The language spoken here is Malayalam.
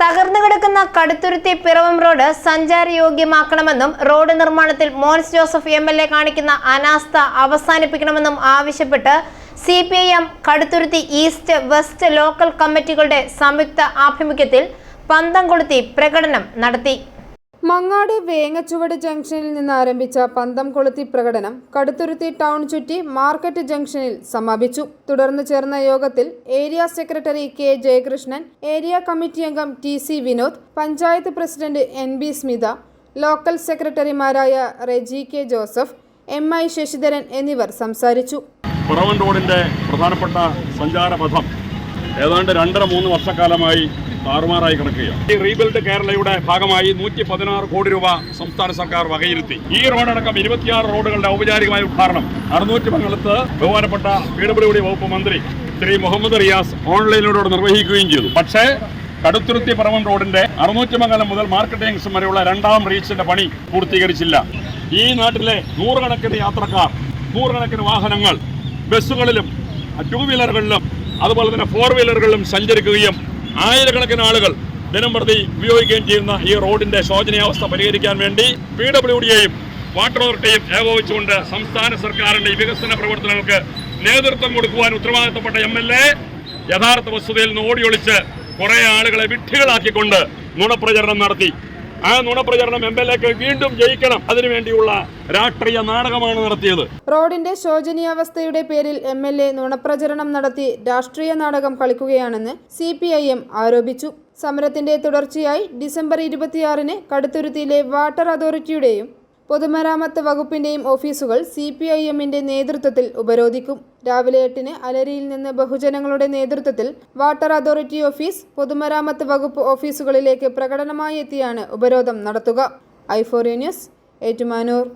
തകർന്നു കിടക്കുന്ന കടുത്തുരുത്തി പിറവം റോഡ് സഞ്ചാരയോഗ്യമാക്കണമെന്നും റോഡ് നിർമ്മാണത്തിൽ Mons Joseph M L A കാണിക്കുന്ന അനാസ്ഥ അവസാനിപ്പിക്കണമെന്നും ആവശ്യപ്പെട്ട് C P I M Kaduthuruthy east west local കമ്മിറ്റികളുടെ സംയുക്ത ആഭിമുഖ്യത്തിൽ പന്തം കൊളുത്തി പ്രകടനം നടത്തി. മങ്ങാട് വേങ്ങച്ചുവട് ജംഗ്ഷനിൽ നിന്ന് ആരംഭിച്ച പന്തം കൊളുത്തി പ്രകടനം കടുത്തുരുത്തി ടൗൺ ചുറ്റി മാർക്കറ്റ് ജംഗ്ഷനിൽ സമാപിച്ചു. തുടർന്ന് ചേർന്ന യോഗത്തിൽ area secretary K Jayakrishnan area committee അംഗം T C Vinod panchayat president N B Smitha local സെക്രട്ടറിമാരായ Reji K Joseph M I Sasidharan എന്നിവർ സംസാരിച്ചു. റോഡിന്റെ പ്രധാനപ്പെട്ട സഞ്ചാരപഥം ഏതാണ്ട് രണ്ടര മൂന്ന് വർഷക്കാലമായി താറുമാറായി കിടക്കുകയാണ്. ഈ റീബിൽഡ് കേരളയുടെ ഭാഗമായി നൂറ്റി പതിനാറ് കോടി രൂപ സംസ്ഥാന സർക്കാർ വകയിരുത്തി. ഈ റോഡടക്കം ഇരുപത്തിയാറ് റോഡുകളുടെ ഔപചാരികമായ ഉദ്ഘാടനം അറുന്നൂറ്റി മംഗലത്ത് ബഹുമാനപ്പെട്ട പി ഡബ്ല്യു ഡി വകുപ്പ് മന്ത്രി ശ്രീ മുഹമ്മദ് റിയാസ് ഓൺലൈനിലൂടെ നിർവഹിക്കുകയും ചെയ്തു. പക്ഷേ കടുത്തുരുത്തി പറവം റോഡിന്റെ അറുന്നൂറ്റിമംഗലം മുതൽ മാർക്കറ്റ് ജംഗ്ഷൻ വരെയുള്ള രണ്ടാം റീച്ചിന്റെ പണി പൂർത്തീകരിച്ചില്ല. ഈ നാട്ടിലെ നൂറുകണക്കിന് യാത്രക്കാർ നൂറുകണക്കിന് വാഹനങ്ങൾ ബസ്സുകളിലും ടൂ വീലറുകളിലും അതുപോലെ തന്നെ ഫോർ വീലറുകളിലും സഞ്ചരിക്കുകയും ആയിരക്കണക്കിന് ആളുകൾ ദിനം പ്രതി ഉപയോഗിക്കുകയും ചെയ്യുന്ന ഈ റോഡിന്റെ ശോചനീയാവസ്ഥ പരിഹരിക്കാൻ വേണ്ടി പി ഡബ്ല്യു ഡിയെയും വാട്ടർ അതോറിറ്റിയും ഏകോപിച്ചുകൊണ്ട് സംസ്ഥാന സർക്കാരിന്റെ വികസന പ്രവർത്തനങ്ങൾക്ക് നേതൃത്വം കൊടുക്കുവാൻ ഉത്തരവാദിത്തപ്പെട്ട എം എൽ എ യഥാർത്ഥ വസ്തുതയിൽ നിന്ന് ഓടിയൊളിച്ച് കുറെ ആളുകളെ വിഡ്ഢികളാക്കിക്കൊണ്ട് നുണപ്രചരണം നടത്തി. ആ നുണപ്രചരണം എം എൽ എക്ക് വീണ്ടും ജയിക്കണം. അതിനുവേണ്ടിയുള്ള രാഷ്ട്രീയ നാടകമാണ് നടത്തിയത്. റോഡിന്റെ ശോചനീയാവസ്ഥയുടെ പേരിൽ എം എൽ എ നുണപ്രചരണം നടത്തി രാഷ്ട്രീയ നാടകം കളിക്കുകയാണെന്ന് സി പി ഐ എം ആരോപിച്ചു. സമരത്തിന്റെ തുടർച്ചയായി ഡിസംബർ ഇരുപത്തിയാറിന് കടുത്തുരുത്തിയിലെ വാട്ടർ അതോറിറ്റിയുടെയും പൊതുമരാമത്ത് വകുപ്പിന്റെയും ഓഫീസുകൾ സി പി ഐ എമ്മിന്റെ നേതൃത്വത്തിൽ ഉപരോധിക്കും. രാവിലെ എട്ടിന് അലരിയിൽ നിന്ന് ബഹുജനങ്ങളുടെ നേതൃത്വത്തിൽ വാട്ടർ അതോറിറ്റി ഓഫീസ് പൊതുമരാമത്ത് വകുപ്പ് ഓഫീസുകളിലേക്ക് പ്രകടനമായി എത്തിയാണ് ഉപരോധം നടത്തുക. ഐഫോറിയ ന്യൂസ് ഏറ്റുമാനൂർ.